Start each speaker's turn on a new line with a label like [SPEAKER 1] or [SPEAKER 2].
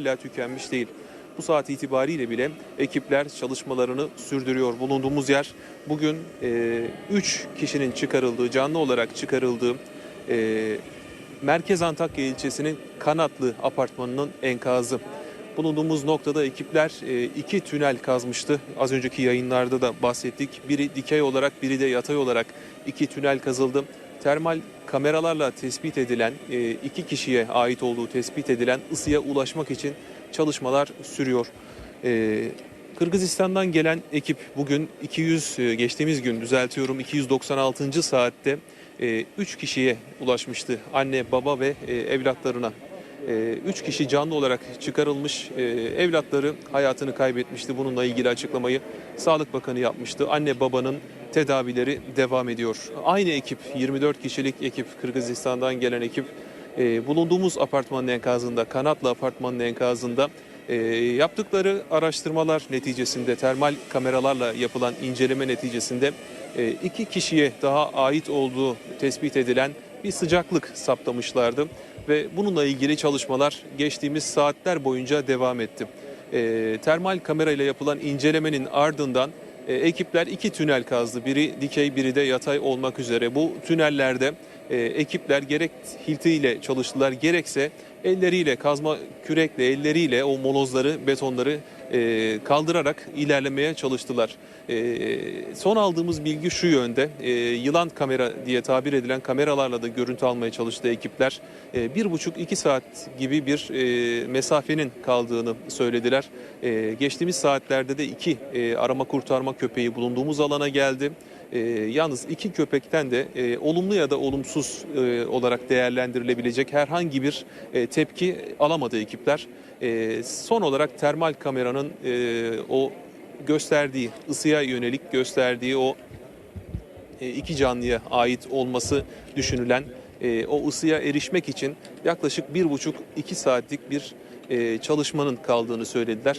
[SPEAKER 1] hala tükenmiş değil. Bu saat itibariyle bile ekipler çalışmalarını sürdürüyor. Bulunduğumuz yer bugün 3 kişinin çıkarıldığı, canlı olarak çıkarıldığı e, Merkez Antakya ilçesinin Kanatlı apartmanının enkazı. Bulunduğumuz noktada ekipler e, iki tünel kazmıştı. Az önceki yayınlarda da bahsettik. Biri dikey olarak, biri de yatay olarak iki tünel kazıldı. Termal kameralarla tespit edilen, e, iki kişiye ait olduğu tespit edilen ısıya ulaşmak için çalışmalar sürüyor. E, Kırgızistan'dan gelen ekip bugün 200 e, geçtiğimiz gün düzeltiyorum 296. saatte 3 kişiye ulaşmıştı. Anne, baba ve evlatlarına. 3 kişi canlı olarak çıkarılmış. Evlatları hayatını kaybetmişti. Bununla ilgili açıklamayı Sağlık Bakanı yapmıştı. Anne babanın tedavileri devam ediyor. Aynı ekip 24 kişilik ekip Kırgızistan'dan gelen ekip e, bulunduğumuz apartmanın enkazında, Kanatlı apartmanın enkazında e, yaptıkları araştırmalar neticesinde termal kameralarla yapılan inceleme neticesinde e, iki kişiye daha ait olduğu tespit edilen bir sıcaklık saptamışlardı ve bununla ilgili çalışmalar geçtiğimiz saatler boyunca devam etti. E, termal kamerayla yapılan incelemenin ardından e, ekipler iki tünel kazdı. Biri dikey biri de yatay olmak üzere. Bu tünellerde e, ekipler gerek hiltiyle çalıştılar gerekse elleriyle kazma kürekle elleriyle o molozları betonları e, kaldırarak ilerlemeye çalıştılar. E, son aldığımız bilgi şu yönde e, yılan kamera diye tabir edilen kameralarla da görüntü almaya çalıştı ekipler. E, bir buçuk iki saat gibi bir e, mesafenin kaldığını söylediler. E, geçtiğimiz saatlerde de iki e, arama kurtarma köpeği bulunduğumuz alana geldi. E, yalnız iki köpekten de e, olumlu ya da olumsuz e, olarak değerlendirilebilecek herhangi bir e, tepki alamadı ekipler. E, son olarak termal kameranın e, o gösterdiği, ısıya yönelik gösterdiği o e, iki canlıya ait olması düşünülen e, o ısıya erişmek için yaklaşık bir buçuk iki saatlik bir e, çalışmanın kaldığını söylediler.